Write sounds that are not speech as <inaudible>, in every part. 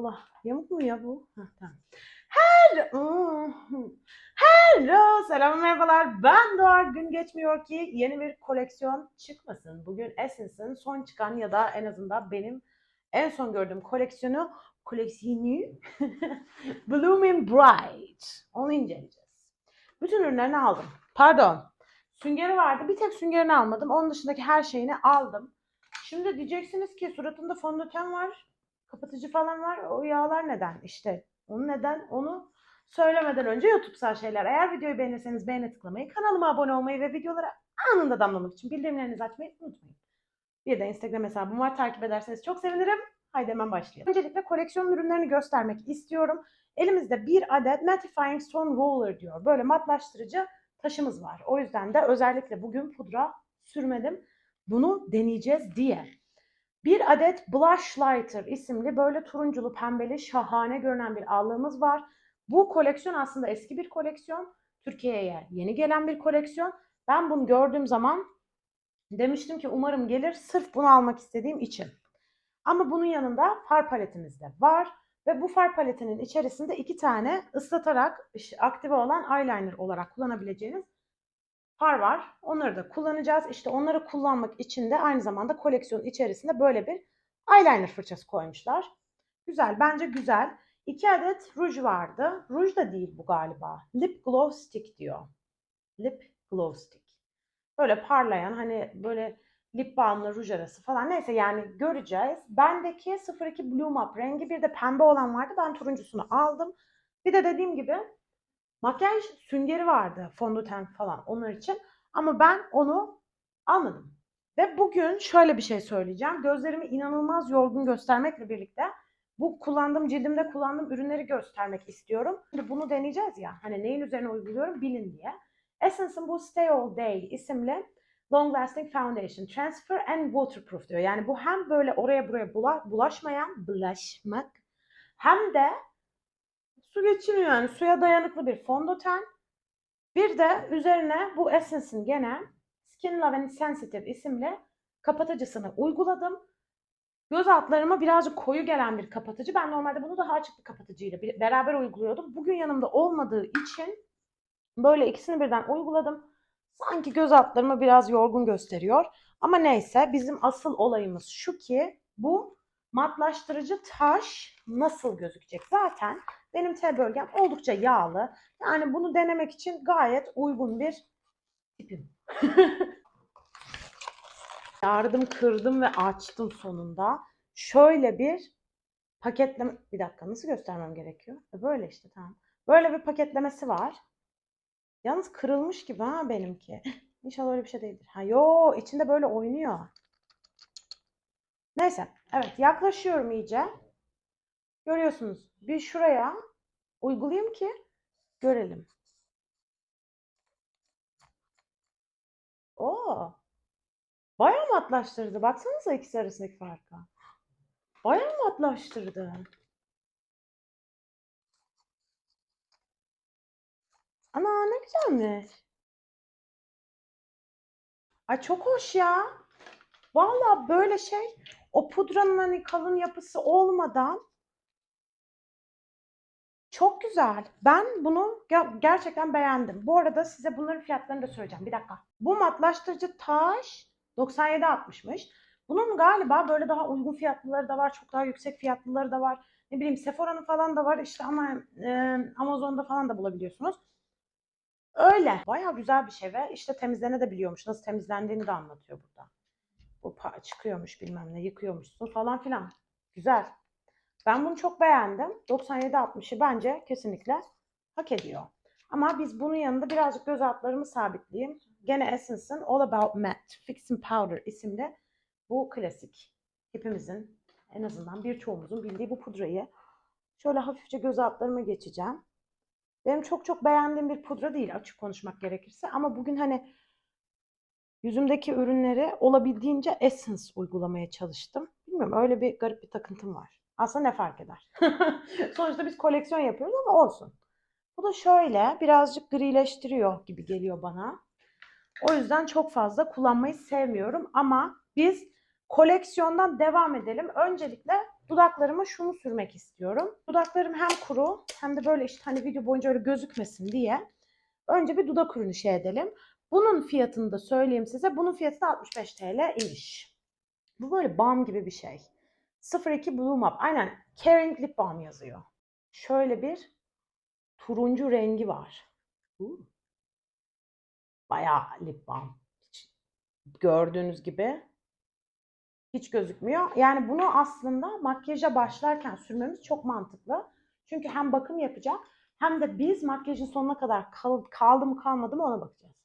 Allah yamuk mu ya bu? Heh, tamam. Hello. Hello. Selam merhabalar. Ben Doğa. Gün geçmiyor ki yeni bir koleksiyon çıkmasın. Bugün Essence'ın son çıkan ya da en azından benim en son gördüğüm koleksiyonu koleksiyonu <laughs> Blooming Bright. Onu inceleyeceğiz. Bütün ürünlerini aldım. Pardon. Süngeri vardı. Bir tek süngerini almadım. Onun dışındaki her şeyini aldım. Şimdi diyeceksiniz ki suratında fondöten var. Kapatıcı falan var. O yağlar neden? İşte onun neden? Onu söylemeden önce YouTube'sal şeyler. Eğer videoyu beğenirseniz beğene tıklamayı, kanalıma abone olmayı ve videolara anında damlamak için bildirimlerinizi açmayı unutmayın. Bir de Instagram hesabım var. Takip ederseniz çok sevinirim. Haydi hemen başlayalım. Öncelikle koleksiyon ürünlerini göstermek istiyorum. Elimizde bir adet Mattifying Stone Roller diyor. Böyle matlaştırıcı taşımız var. O yüzden de özellikle bugün pudra sürmedim. Bunu deneyeceğiz diye. Bir adet Blush Lighter isimli böyle turunculu pembeli şahane görünen bir allığımız var. Bu koleksiyon aslında eski bir koleksiyon. Türkiye'ye yeni gelen bir koleksiyon. Ben bunu gördüğüm zaman demiştim ki umarım gelir sırf bunu almak istediğim için. Ama bunun yanında far paletimiz de var. Ve bu far paletinin içerisinde iki tane ıslatarak aktive olan eyeliner olarak kullanabileceğiniz far var. Onları da kullanacağız. İşte onları kullanmak için de aynı zamanda koleksiyon içerisinde böyle bir eyeliner fırçası koymuşlar. Güzel. Bence güzel. İki adet ruj vardı. Ruj da değil bu galiba. Lip Glow Stick diyor. Lip Glow Stick. Böyle parlayan hani böyle lip balmla ruj arası falan. Neyse yani göreceğiz. Bendeki 02 Blue Map rengi bir de pembe olan vardı. Ben turuncusunu aldım. Bir de dediğim gibi makyaj süngeri vardı. Fondöten falan onlar için. Ama ben onu almadım. Ve bugün şöyle bir şey söyleyeceğim. Gözlerimi inanılmaz yorgun göstermekle birlikte bu kullandığım cildimde kullandığım ürünleri göstermek istiyorum. Şimdi bunu deneyeceğiz ya. Hani neyin üzerine uyguluyorum bilin diye. Essence'ın bu Stay All Day isimli Long Lasting Foundation Transfer and Waterproof diyor. Yani bu hem böyle oraya buraya bula, bulaşmayan, bulaşmak hem de su geçiriyor yani suya dayanıklı bir fondöten. Bir de üzerine bu Essence'ın gene Skin Love and Sensitive isimli kapatıcısını uyguladım. Göz altlarıma birazcık koyu gelen bir kapatıcı. Ben normalde bunu daha açık bir kapatıcıyla beraber uyguluyordum. Bugün yanımda olmadığı için böyle ikisini birden uyguladım. Sanki göz altlarımı biraz yorgun gösteriyor. Ama neyse bizim asıl olayımız şu ki bu matlaştırıcı taş nasıl gözükecek? Zaten benim T bölgem oldukça yağlı. Yani bunu denemek için gayet uygun bir tipim. <laughs> Yardım kırdım ve açtım sonunda. Şöyle bir paketleme... Bir dakika nasıl göstermem gerekiyor? Böyle işte tamam. Böyle bir paketlemesi var. Yalnız kırılmış gibi ha benimki. <laughs> İnşallah öyle bir şey değildir. Ha yo içinde böyle oynuyor. Neyse. Evet yaklaşıyorum iyice. Görüyorsunuz. Bir şuraya uygulayayım ki görelim. Oo. Bayağı matlaştırdı. Baksanıza ikisi arasındaki farka. Bayağı matlaştırdı. Ana ne güzelmiş. Ay çok hoş ya. Vallahi böyle şey o pudranın hani kalın yapısı olmadan çok güzel. Ben bunu ger- gerçekten beğendim. Bu arada size bunların fiyatlarını da söyleyeceğim. Bir dakika. Bu matlaştırıcı taş 97.60'mış. Bunun galiba böyle daha uygun fiyatlıları da var. Çok daha yüksek fiyatlıları da var. Ne bileyim Sephora'nın falan da var. İşte ama e, Amazon'da falan da bulabiliyorsunuz. Öyle. Bayağı güzel bir şey ve işte temizlenebiliyormuş. Nasıl temizlendiğini de anlatıyor burada. Bu çıkıyormuş bilmem ne yıkıyormuşsun falan filan. Güzel. Ben bunu çok beğendim. 97.60'ı bence kesinlikle hak ediyor. Ama biz bunun yanında birazcık göz altlarımı sabitleyeyim. Gene Essence'ın All About Matte Fixing Powder isimli bu klasik. Hepimizin en azından birçoğumuzun bildiği bu pudrayı şöyle hafifçe göz altlarıma geçeceğim. Benim çok çok beğendiğim bir pudra değil açık konuşmak gerekirse. Ama bugün hani yüzümdeki ürünleri olabildiğince Essence uygulamaya çalıştım. Bilmiyorum öyle bir garip bir takıntım var. Aslında ne fark eder? <laughs> Sonuçta biz koleksiyon yapıyoruz ama olsun. Bu da şöyle birazcık grileştiriyor gibi geliyor bana. O yüzden çok fazla kullanmayı sevmiyorum ama biz koleksiyondan devam edelim. Öncelikle dudaklarıma şunu sürmek istiyorum. Dudaklarım hem kuru hem de böyle işte hani video boyunca öyle gözükmesin diye önce bir dudak ürünü şey edelim. Bunun fiyatını da söyleyeyim size. Bunun fiyatı da 65 TL imiş. Bu böyle balm gibi bir şey. 02 Bloom Up. Aynen. Caring Lip Balm yazıyor. Şöyle bir turuncu rengi var. Bayağı lip balm. Hiç Gördüğünüz gibi hiç gözükmüyor. Yani bunu aslında makyaja başlarken sürmemiz çok mantıklı. Çünkü hem bakım yapacak hem de biz makyajın sonuna kadar kal- kaldı mı kalmadı mı ona bakacağız.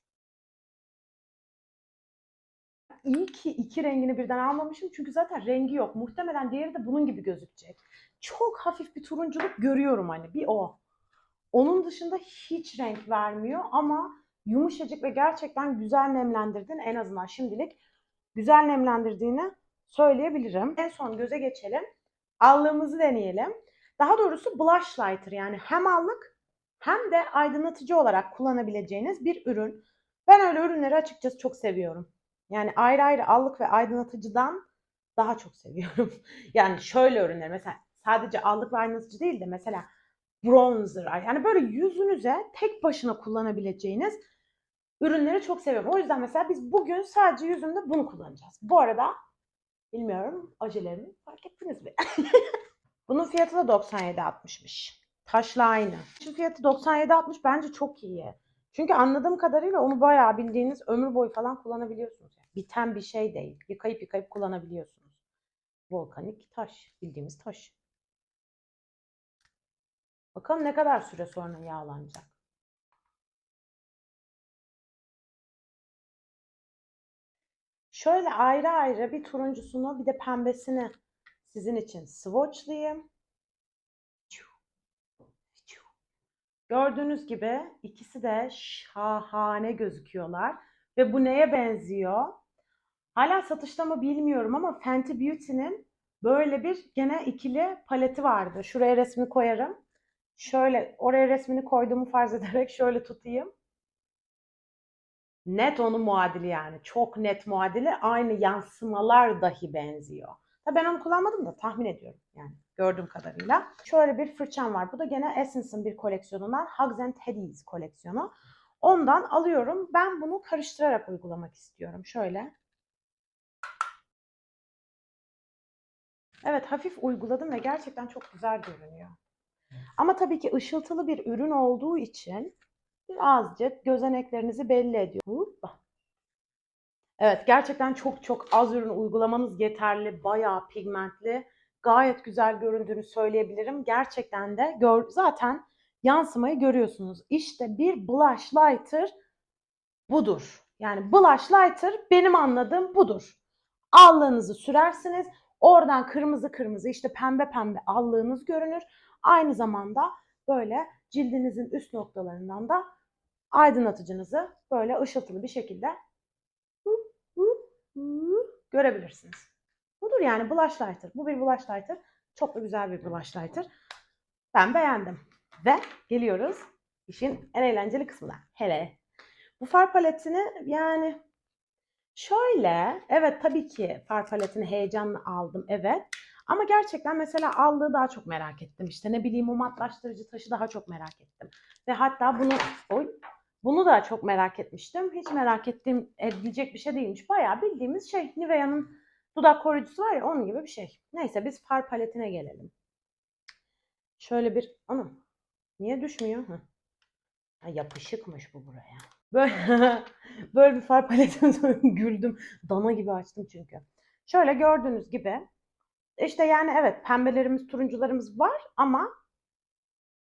İyi ki iki rengini birden almamışım çünkü zaten rengi yok. Muhtemelen diğeri de bunun gibi gözükecek. Çok hafif bir turunculuk görüyorum hani bir o. Onun dışında hiç renk vermiyor ama yumuşacık ve gerçekten güzel nemlendirdin en azından şimdilik güzel nemlendirdiğini söyleyebilirim. En son göze geçelim. Allığımızı deneyelim. Daha doğrusu blush lighter yani hem allık hem de aydınlatıcı olarak kullanabileceğiniz bir ürün. Ben öyle ürünleri açıkçası çok seviyorum. Yani ayrı ayrı allık ve aydınlatıcıdan daha çok seviyorum. <laughs> yani şöyle ürünler mesela sadece allık ve aydınlatıcı değil de mesela bronzer yani böyle yüzünüze tek başına kullanabileceğiniz ürünleri çok seviyorum. O yüzden mesela biz bugün sadece yüzümde bunu kullanacağız. Bu arada bilmiyorum acelemi fark ettiniz mi? <laughs> Bunun fiyatı da 97.60'mış. Taşla aynı. Şu fiyatı 97.60 bence çok iyi. Çünkü anladığım kadarıyla onu bayağı bildiğiniz ömür boyu falan kullanabiliyorsunuz. Biten bir şey değil. Yıkayıp yıkayıp kullanabiliyorsunuz. Volkanik taş. Bildiğimiz taş. Bakalım ne kadar süre sonra yağlanacak. Şöyle ayrı ayrı bir turuncusunu bir de pembesini sizin için swatchlayayım. Gördüğünüz gibi ikisi de şahane gözüküyorlar. Ve bu neye benziyor? Hala satışta mı bilmiyorum ama Fenty Beauty'nin böyle bir gene ikili paleti vardı. Şuraya resmini koyarım. Şöyle oraya resmini koyduğumu farz <laughs> ederek şöyle tutayım. Net onun muadili yani. Çok net muadili. Aynı yansımalar dahi benziyor. Tabii ben onu kullanmadım da tahmin ediyorum yani gördüğüm kadarıyla. Şöyle bir fırçam var. Bu da gene Essence'ın bir koleksiyonundan. Hugs and Teddies koleksiyonu. Ondan alıyorum. Ben bunu karıştırarak uygulamak istiyorum. Şöyle. Evet hafif uyguladım ve gerçekten çok güzel görünüyor. Ama tabii ki ışıltılı bir ürün olduğu için birazcık gözeneklerinizi belli ediyor. Hoppa. Evet gerçekten çok çok az ürün uygulamanız yeterli. Bayağı pigmentli. Gayet güzel göründüğünü söyleyebilirim. Gerçekten de gör, zaten yansımayı görüyorsunuz. İşte bir blush lighter budur. Yani blush lighter benim anladığım budur. Allığınızı sürersiniz. Oradan kırmızı kırmızı işte pembe pembe allığınız görünür. Aynı zamanda böyle cildinizin üst noktalarından da aydınlatıcınızı böyle ışıltılı bir şekilde görebilirsiniz. Budur yani blush lighter. Bu bir blush lighter. Çok da güzel bir blush lighter. Ben beğendim. Ve geliyoruz işin en eğlenceli kısmına. Hele. Bu far paletini yani şöyle evet tabii ki far paletini heyecanla aldım evet. Ama gerçekten mesela allığı daha çok merak ettim. İşte ne bileyim o matlaştırıcı taşı daha çok merak ettim. Ve hatta bunu oy, bunu da çok merak etmiştim. Hiç merak ettiğim edilecek bir şey değilmiş. Bayağı bildiğimiz şey Nivea'nın dudak koruyucusu var ya onun gibi bir şey. Neyse biz far paletine gelelim. Şöyle bir anam niye düşmüyor? Ha, yapışıkmış bu buraya. Böyle <laughs> böyle bir far paletine <laughs> güldüm. Dana gibi açtım çünkü. Şöyle gördüğünüz gibi işte yani evet pembelerimiz, turuncularımız var ama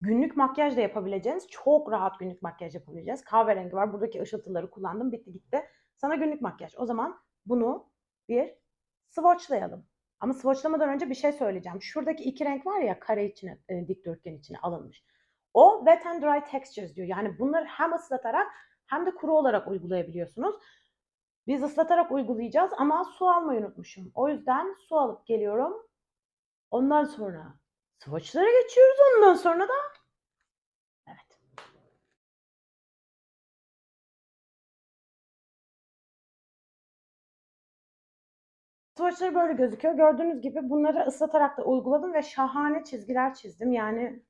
günlük makyaj da yapabileceğiniz çok rahat günlük makyaj yapabileceğiz. Kahverengi var. Buradaki ışıltıları kullandım. Bitti gitti. Sana günlük makyaj. O zaman bunu bir swatchlayalım. Ama swatchlamadan önce bir şey söyleyeceğim. Şuradaki iki renk var ya kare içine, e, dikdörtgen içine alınmış. O wet and dry textures diyor. Yani bunları hem ıslatarak hem de kuru olarak uygulayabiliyorsunuz. Biz ıslatarak uygulayacağız ama su almayı unutmuşum. O yüzden su alıp geliyorum. Ondan sonra swatchlara geçiyoruz. Ondan sonra da evet. Swatchları böyle gözüküyor. Gördüğünüz gibi bunları ıslatarak da uyguladım ve şahane çizgiler çizdim. Yani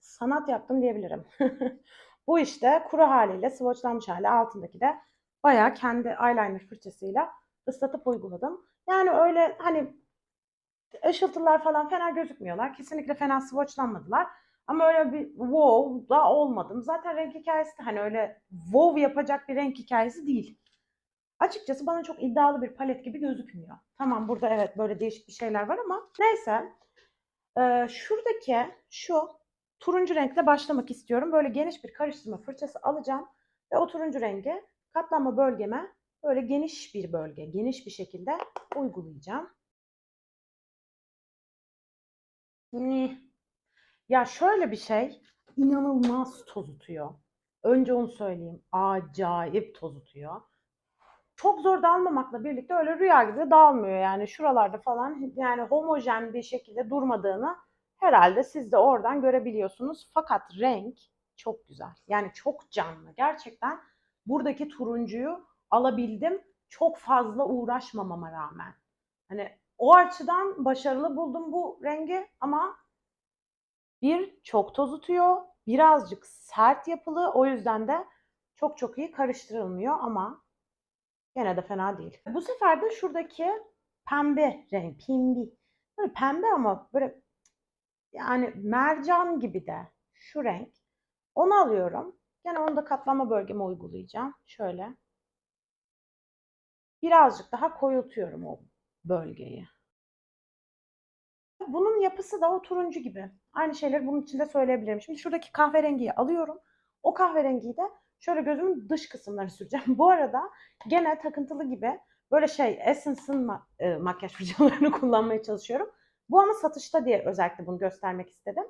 sanat yaptım diyebilirim. <laughs> Bu işte kuru haliyle, swatchlanmış hali altındaki de bayağı kendi eyeliner fırçasıyla ıslatıp uyguladım. Yani öyle hani ışıltılar falan fena gözükmüyorlar. Kesinlikle fena swatchlanmadılar. Ama öyle bir wow da olmadım. Zaten renk hikayesi de hani öyle wow yapacak bir renk hikayesi değil. Açıkçası bana çok iddialı bir palet gibi gözükmüyor. Tamam burada evet böyle değişik bir şeyler var ama neyse. Ee, şuradaki şu turuncu renkle başlamak istiyorum. Böyle geniş bir karıştırma fırçası alacağım ve o turuncu rengi katlanma bölgeme böyle geniş bir bölge, geniş bir şekilde uygulayacağım. Ya şöyle bir şey inanılmaz tozutuyor. Önce onu söyleyeyim. Acayip tozutuyor. Çok zor dağılmamakla birlikte öyle rüya gibi dağılmıyor yani şuralarda falan yani homojen bir şekilde durmadığını herhalde siz de oradan görebiliyorsunuz. Fakat renk çok güzel. Yani çok canlı. Gerçekten buradaki turuncuyu alabildim. Çok fazla uğraşmamama rağmen. Hani o açıdan başarılı buldum bu rengi ama bir çok tozutuyor, birazcık sert yapılı. O yüzden de çok çok iyi karıştırılmıyor ama gene de fena değil. Bu sefer de şuradaki pembe renk, pimbi. Böyle pembe ama böyle yani mercan gibi de şu renk. Onu alıyorum. Gene onu da katlama bölgeme uygulayacağım. Şöyle. Birazcık daha koyultuyorum o bölgeyi. Bunun yapısı da o turuncu gibi. Aynı şeyleri bunun içinde söyleyebilirim. Şimdi şuradaki kahverengiyi alıyorum. O kahverengiyi de şöyle gözümün dış kısımlarına süreceğim. Bu arada gene takıntılı gibi böyle şey Essence'ın ma- e, makyaj fırçalarını <laughs> kullanmaya çalışıyorum. Bu ama satışta diye özellikle bunu göstermek istedim.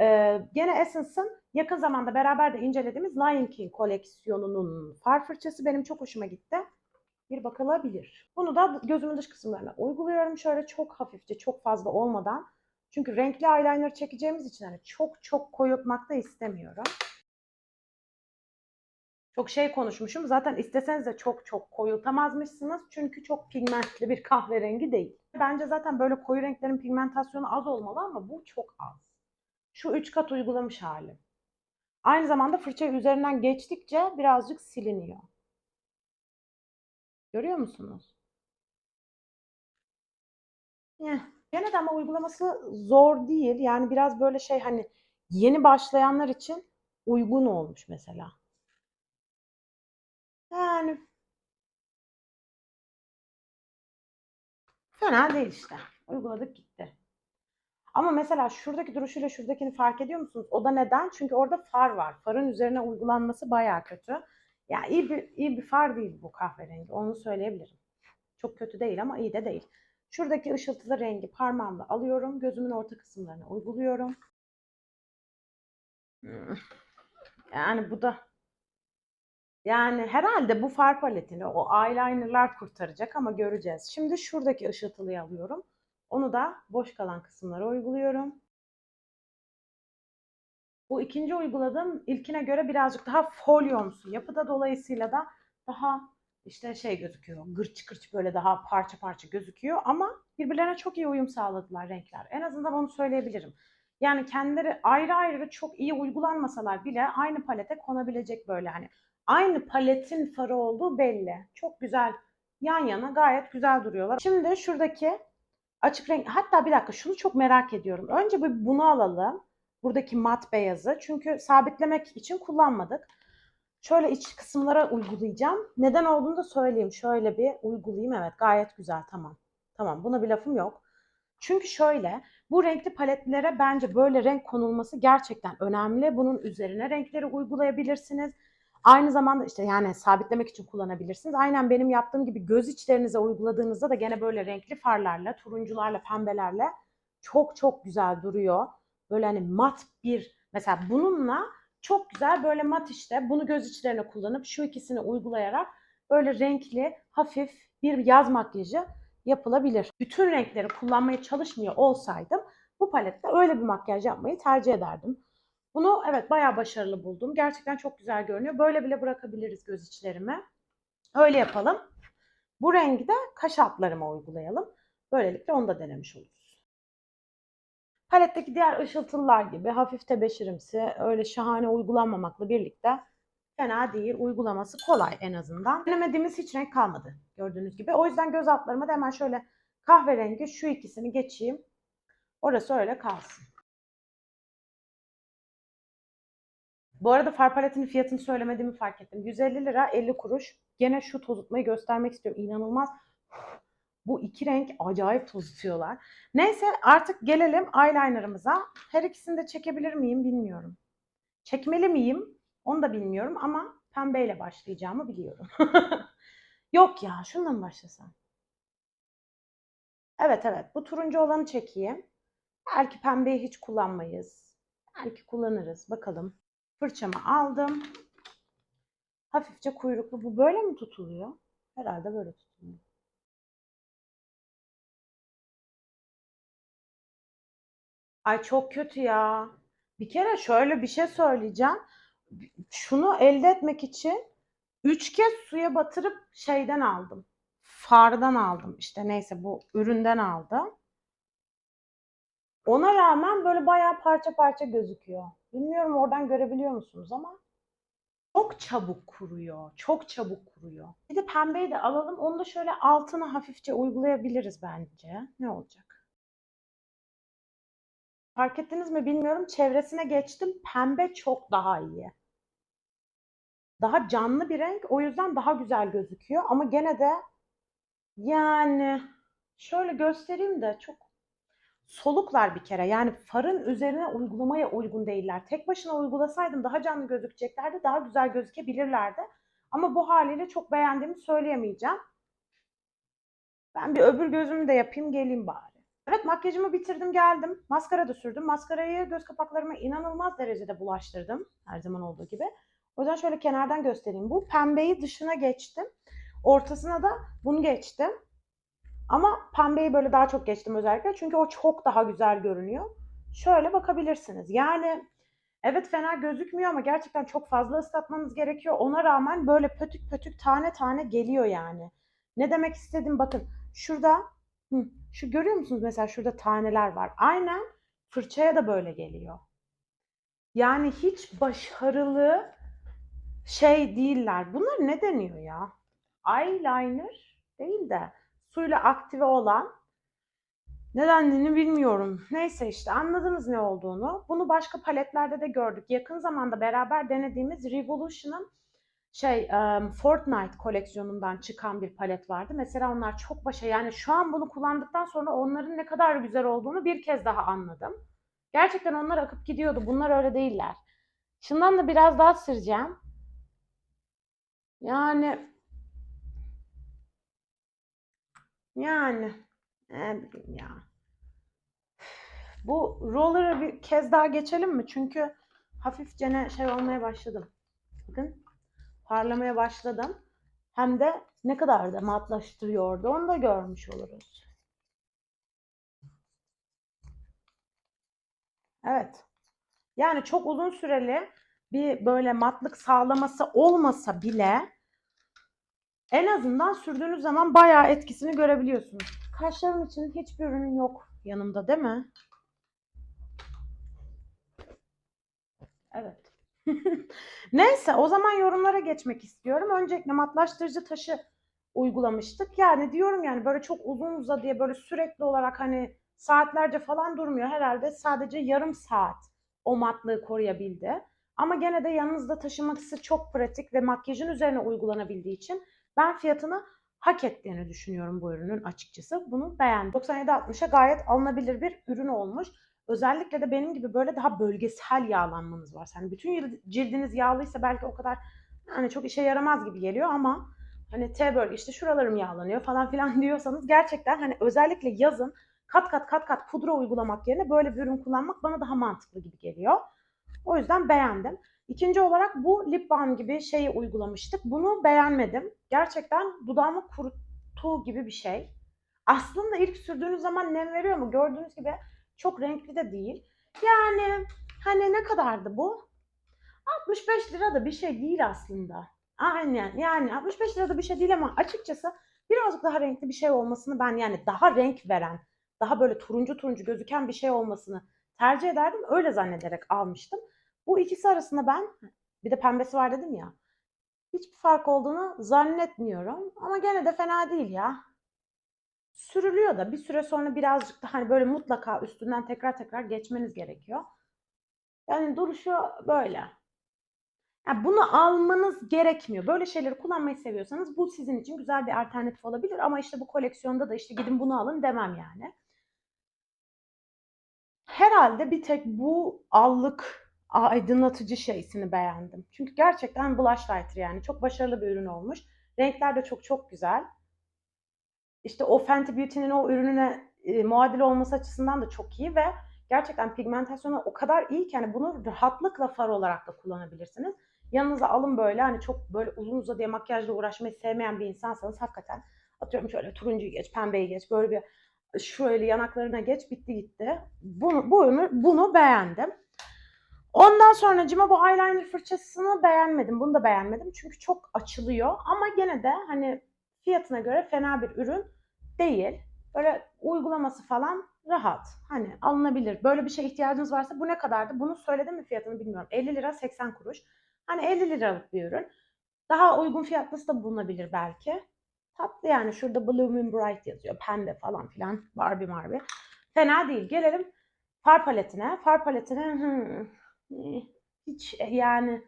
Ee, gene Essence'ın yakın zamanda beraber de incelediğimiz Lion King koleksiyonunun far fırçası benim çok hoşuma gitti. Bir bakılabilir. Bunu da gözümün dış kısımlarına uyguluyorum. Şöyle çok hafifçe, çok fazla olmadan. Çünkü renkli eyeliner çekeceğimiz için hani çok çok koyutmak da istemiyorum. Çok şey konuşmuşum. Zaten isteseniz de çok çok koyultamazmışsınız. Çünkü çok pigmentli bir kahverengi değil. Bence zaten böyle koyu renklerin pigmentasyonu az olmalı ama bu çok az. Şu üç kat uygulamış hali. Aynı zamanda fırçayı üzerinden geçtikçe birazcık siliniyor. Görüyor musunuz? Heh. Gene de ama uygulaması zor değil. Yani biraz böyle şey hani yeni başlayanlar için uygun olmuş mesela. Yani fena değil işte. Uyguladık gitti. Ama mesela şuradaki duruşuyla şuradakini fark ediyor musunuz? O da neden? Çünkü orada far var. Farın üzerine uygulanması bayağı kötü. Ya iyi bir iyi bir far değil bu kahverengi. Onu söyleyebilirim. Çok kötü değil ama iyi de değil. Şuradaki ışıltılı rengi parmağımla alıyorum. Gözümün orta kısımlarına uyguluyorum. Hmm. Yani bu da yani herhalde bu far paletini o eyelinerlar kurtaracak ama göreceğiz. Şimdi şuradaki ışıltılıyı alıyorum. Onu da boş kalan kısımlara uyguluyorum. Bu ikinci uyguladığım ilkine göre birazcık daha folyomsu yapıda dolayısıyla da daha işte şey gözüküyor. Gırç gırç böyle daha parça parça gözüküyor ama birbirlerine çok iyi uyum sağladılar renkler. En azından onu söyleyebilirim. Yani kendileri ayrı ayrı çok iyi uygulanmasalar bile aynı palete konabilecek böyle hani aynı paletin farı olduğu belli. Çok güzel yan yana gayet güzel duruyorlar. Şimdi şuradaki açık renk hatta bir dakika şunu çok merak ediyorum. Önce bir bunu alalım. Buradaki mat beyazı. Çünkü sabitlemek için kullanmadık. Şöyle iç kısımlara uygulayacağım. Neden olduğunu da söyleyeyim. Şöyle bir uygulayayım. Evet gayet güzel tamam. Tamam buna bir lafım yok. Çünkü şöyle bu renkli paletlere bence böyle renk konulması gerçekten önemli. Bunun üzerine renkleri uygulayabilirsiniz. Aynı zamanda işte yani sabitlemek için kullanabilirsiniz. Aynen benim yaptığım gibi göz içlerinize uyguladığınızda da gene böyle renkli farlarla, turuncularla, pembelerle çok çok güzel duruyor. Böyle hani mat bir mesela bununla çok güzel böyle mat işte bunu göz içlerine kullanıp şu ikisini uygulayarak böyle renkli hafif bir yaz makyajı yapılabilir. Bütün renkleri kullanmaya çalışmıyor olsaydım bu palette öyle bir makyaj yapmayı tercih ederdim. Bunu evet bayağı başarılı buldum. Gerçekten çok güzel görünüyor. Böyle bile bırakabiliriz göz içlerime. Öyle yapalım. Bu rengi de kaş altlarıma uygulayalım. Böylelikle onu da denemiş oluruz. Paletteki diğer ışıltılılar gibi hafif tebeşirimsi, öyle şahane uygulanmamakla birlikte fena değil. Uygulaması kolay en azından. Denemediğimiz hiç renk kalmadı gördüğünüz gibi. O yüzden göz altlarıma da hemen şöyle kahverengi şu ikisini geçeyim. Orası öyle kalsın. Bu arada far paletinin fiyatını söylemediğimi fark ettim. 150 lira 50 kuruş. Gene şu tozutmayı göstermek istiyorum. İnanılmaz. Bu iki renk acayip tozutuyorlar. Neyse artık gelelim eyelinerımıza. Her ikisini de çekebilir miyim bilmiyorum. Çekmeli miyim? Onu da bilmiyorum ama pembeyle başlayacağımı biliyorum. <laughs> Yok ya şundan mı başlasam? Evet evet bu turuncu olanı çekeyim. Belki pembeyi hiç kullanmayız. Belki kullanırız. Bakalım. Fırçamı aldım. Hafifçe kuyruklu. Bu böyle mi tutuluyor? Herhalde böyle tutuluyor. Ay çok kötü ya. Bir kere şöyle bir şey söyleyeceğim. Şunu elde etmek için üç kez suya batırıp şeyden aldım. Fardan aldım. İşte neyse bu üründen aldım. Ona rağmen böyle bayağı parça parça gözüküyor. Bilmiyorum oradan görebiliyor musunuz ama çok çabuk kuruyor. Çok çabuk kuruyor. Bir de pembeyi de alalım. Onu da şöyle altına hafifçe uygulayabiliriz bence. Ne olacak? Fark ettiniz mi bilmiyorum. Çevresine geçtim. Pembe çok daha iyi. Daha canlı bir renk. O yüzden daha güzel gözüküyor. Ama gene de yani şöyle göstereyim de çok soluklar bir kere. Yani farın üzerine uygulamaya uygun değiller. Tek başına uygulasaydım daha canlı gözükeceklerdi. Daha güzel gözükebilirlerdi. Ama bu haliyle çok beğendiğimi söyleyemeyeceğim. Ben bir öbür gözümü de yapayım geleyim bari. Evet makyajımı bitirdim geldim. Maskara da sürdüm. Maskarayı göz kapaklarıma inanılmaz derecede bulaştırdım. Her zaman olduğu gibi. O yüzden şöyle kenardan göstereyim. Bu pembeyi dışına geçtim. Ortasına da bunu geçtim. Ama pembeyi böyle daha çok geçtim özellikle. Çünkü o çok daha güzel görünüyor. Şöyle bakabilirsiniz. Yani evet fena gözükmüyor ama gerçekten çok fazla ıslatmanız gerekiyor. Ona rağmen böyle pötük pötük tane tane geliyor yani. Ne demek istedim bakın. Şurada hı, şu görüyor musunuz mesela şurada taneler var. Aynen fırçaya da böyle geliyor. Yani hiç başarılı şey değiller. Bunlar ne deniyor ya? Eyeliner değil de suyla aktive olan nedenini bilmiyorum. Neyse işte anladınız ne olduğunu. Bunu başka paletlerde de gördük. Yakın zamanda beraber denediğimiz Revolution'ın şey um, Fortnite koleksiyonundan çıkan bir palet vardı. Mesela onlar çok başa yani şu an bunu kullandıktan sonra onların ne kadar güzel olduğunu bir kez daha anladım. Gerçekten onlar akıp gidiyordu. Bunlar öyle değiller. Şundan da biraz daha süreceğim. Yani yani ne bileyim ya. Bu roller'ı bir kez daha geçelim mi? Çünkü hafifçe ne şey olmaya başladım. Bakın parlamaya başladım. Hem de ne kadar da matlaştırıyordu onu da görmüş oluruz. Evet. Yani çok uzun süreli bir böyle matlık sağlaması olmasa bile en azından sürdüğünüz zaman bayağı etkisini görebiliyorsunuz. Kaşlarım için hiçbir ürün yok yanımda değil mi? Evet. <laughs> Neyse o zaman yorumlara geçmek istiyorum. Öncelikle matlaştırıcı taşı uygulamıştık. Yani diyorum yani böyle çok uzun uza diye böyle sürekli olarak hani saatlerce falan durmuyor. Herhalde sadece yarım saat o matlığı koruyabildi. Ama gene de yanınızda taşıması çok pratik ve makyajın üzerine uygulanabildiği için ben fiyatını hak ettiğini düşünüyorum bu ürünün açıkçası. Bunu beğendim. 97-60'a gayet alınabilir bir ürün olmuş. Özellikle de benim gibi böyle daha bölgesel yağlanmanız var. Yani bütün cildiniz yağlıysa belki o kadar hani çok işe yaramaz gibi geliyor ama hani T bölge işte şuralarım yağlanıyor falan <laughs> filan diyorsanız gerçekten hani özellikle yazın kat kat kat kat pudra uygulamak yerine böyle bir ürün kullanmak bana daha mantıklı gibi geliyor. O yüzden beğendim. İkinci olarak bu lip balm gibi şeyi uygulamıştık. Bunu beğenmedim. Gerçekten dudağımı kuruttuğu gibi bir şey. Aslında ilk sürdüğünüz zaman nem veriyor mu? Gördüğünüz gibi çok renkli de değil. Yani hani ne kadardı bu? 65 lira da bir şey değil aslında. Aynen yani 65 lira da bir şey değil ama açıkçası birazcık daha renkli bir şey olmasını ben yani daha renk veren, daha böyle turuncu turuncu gözüken bir şey olmasını tercih ederdim. Öyle zannederek almıştım. Bu ikisi arasında ben bir de pembesi var dedim ya. Hiçbir fark olduğunu zannetmiyorum. Ama gene de fena değil ya. Sürülüyor da bir süre sonra birazcık da hani böyle mutlaka üstünden tekrar tekrar geçmeniz gerekiyor. Yani duruşu böyle. Yani bunu almanız gerekmiyor. Böyle şeyleri kullanmayı seviyorsanız bu sizin için güzel bir alternatif olabilir. Ama işte bu koleksiyonda da işte gidin bunu alın demem yani. Herhalde bir tek bu allık aydınlatıcı şeysini beğendim. Çünkü gerçekten blush lighter yani. Çok başarılı bir ürün olmuş. Renkler de çok çok güzel. İşte o Fenty Beauty'nin o ürününe e, muadil olması açısından da çok iyi ve gerçekten pigmentasyonu o kadar iyi ki hani bunu rahatlıkla far olarak da kullanabilirsiniz. Yanınıza alın böyle hani çok böyle uzun uzadıya makyajla uğraşmayı sevmeyen bir insansanız hakikaten atıyorum şöyle turuncuyu geç, pembeyi geç, böyle bir şöyle yanaklarına geç bitti gitti. Bunu, bu ürünü, bunu beğendim. Ondan sonra cima bu eyeliner fırçasını beğenmedim. Bunu da beğenmedim. Çünkü çok açılıyor. Ama gene de hani fiyatına göre fena bir ürün değil. Böyle uygulaması falan rahat. Hani alınabilir. Böyle bir şeye ihtiyacınız varsa bu ne kadardı? Bunu söyledim mi fiyatını bilmiyorum. 50 lira 80 kuruş. Hani 50 liralık bir ürün. Daha uygun fiyatlısı da bulunabilir belki. Tatlı yani. Şurada Blooming Bright yazıyor. Pembe falan filan. Barbie Barbie. Fena değil. Gelelim far paletine. Far paletine hmm, hiç yani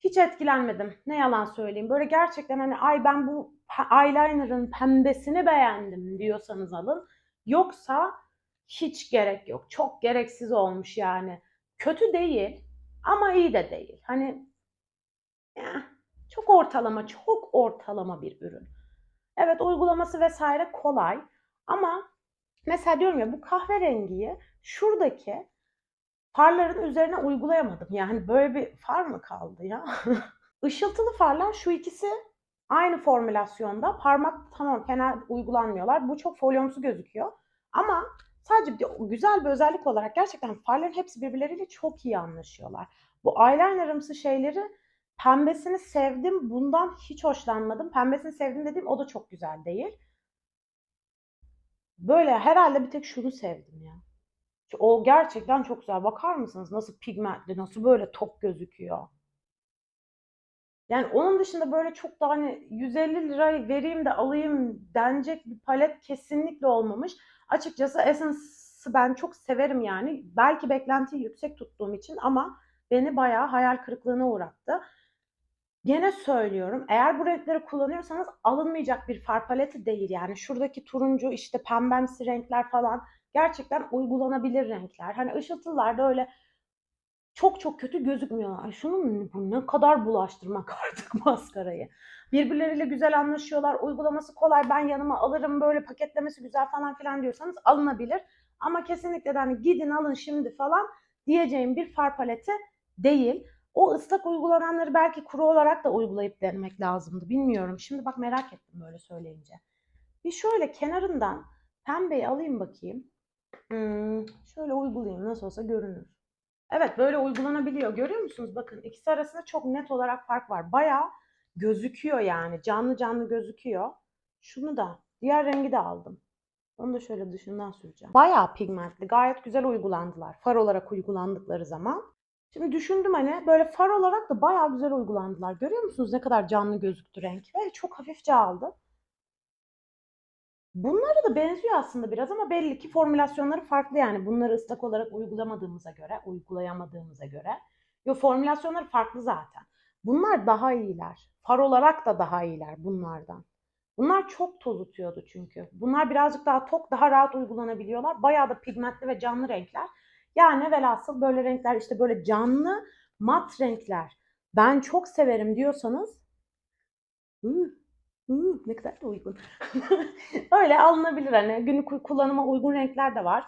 hiç etkilenmedim. Ne yalan söyleyeyim. Böyle gerçekten hani ay ben bu eyeliner'ın pembesini beğendim diyorsanız alın. Yoksa hiç gerek yok. Çok gereksiz olmuş yani. Kötü değil ama iyi de değil. Hani çok ortalama, çok ortalama bir ürün. Evet uygulaması vesaire kolay ama mesela diyorum ya bu kahverengiyi şuradaki farların üzerine uygulayamadım. Yani böyle bir far mı kaldı ya? <laughs> Işıltılı farlar şu ikisi aynı formülasyonda. Parmak tamam fena uygulanmıyorlar. Bu çok folyomsu gözüküyor. Ama sadece bir, güzel bir özellik olarak gerçekten farların hepsi birbirleriyle çok iyi anlaşıyorlar. Bu eyelinerımsı şeyleri pembesini sevdim. Bundan hiç hoşlanmadım. Pembesini sevdim dediğim o da çok güzel değil. Böyle herhalde bir tek şunu sevdim ya. O gerçekten çok güzel. Bakar mısınız nasıl pigmentli, nasıl böyle tok gözüküyor. Yani onun dışında böyle çok da hani 150 lira vereyim de alayım denecek bir palet kesinlikle olmamış. Açıkçası Essence'ı ben çok severim yani. Belki beklentiyi yüksek tuttuğum için ama beni bayağı hayal kırıklığına uğrattı. Gene söylüyorum eğer bu renkleri kullanıyorsanız alınmayacak bir far paleti değil yani. Şuradaki turuncu işte pembemsi renkler falan gerçekten uygulanabilir renkler. Hani ışıltılarda öyle çok çok kötü gözükmüyorlar. Şunun bu ne kadar bulaştırmak <laughs> artık maskarayı. Birbirleriyle güzel anlaşıyorlar. Uygulaması kolay. Ben yanıma alırım böyle paketlemesi güzel falan filan diyorsanız alınabilir. Ama kesinlikle de hani gidin alın şimdi falan diyeceğim bir far paleti değil. O ıslak uygulananları belki kuru olarak da uygulayıp denemek lazımdı. Bilmiyorum. Şimdi bak merak ettim böyle söyleyince. Bir şöyle kenarından pembeyi alayım bakayım. Hmm, şöyle uygulayayım. Nasıl olsa görünür. Evet böyle uygulanabiliyor. Görüyor musunuz? Bakın ikisi arasında çok net olarak fark var. Bayağı gözüküyor yani. Canlı canlı gözüküyor. Şunu da diğer rengi de aldım. Onu da şöyle dışından süreceğim. Bayağı pigmentli. Gayet güzel uygulandılar. Far olarak uygulandıkları zaman. Şimdi düşündüm hani böyle far olarak da bayağı güzel uygulandılar. Görüyor musunuz ne kadar canlı gözüktü renk? Ve çok hafifçe aldı. Bunlara da benziyor aslında biraz ama belli ki formülasyonları farklı yani. Bunları ıslak olarak uygulamadığımıza göre, uygulayamadığımıza göre. Yo formülasyonları farklı zaten. Bunlar daha iyiler. Far olarak da daha iyiler bunlardan. Bunlar çok toz tutuyordu çünkü. Bunlar birazcık daha tok, daha rahat uygulanabiliyorlar. Bayağı da pigmentli ve canlı renkler. Yani velhasıl böyle renkler işte böyle canlı mat renkler. Ben çok severim diyorsanız hı, ne kadar da uygun. <laughs> Öyle alınabilir hani günlük kullanıma uygun renkler de var.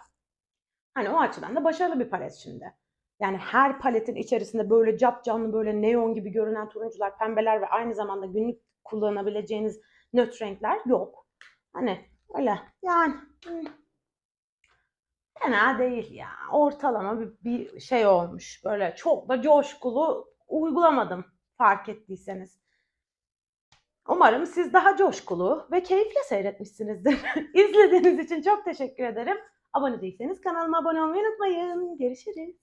Hani o açıdan da başarılı bir palet şimdi. Yani her paletin içerisinde böyle cap canlı böyle neon gibi görünen turuncular, pembeler ve aynı zamanda günlük kullanabileceğiniz nötr renkler yok. Hani öyle yani fena değil ya. Ortalama bir, bir şey olmuş. Böyle çok da coşkulu uygulamadım fark ettiyseniz. Umarım siz daha coşkulu ve keyifle seyretmişsinizdir. <laughs> İzlediğiniz için çok teşekkür ederim. Abone değilseniz kanalıma abone olmayı unutmayın. Görüşürüz.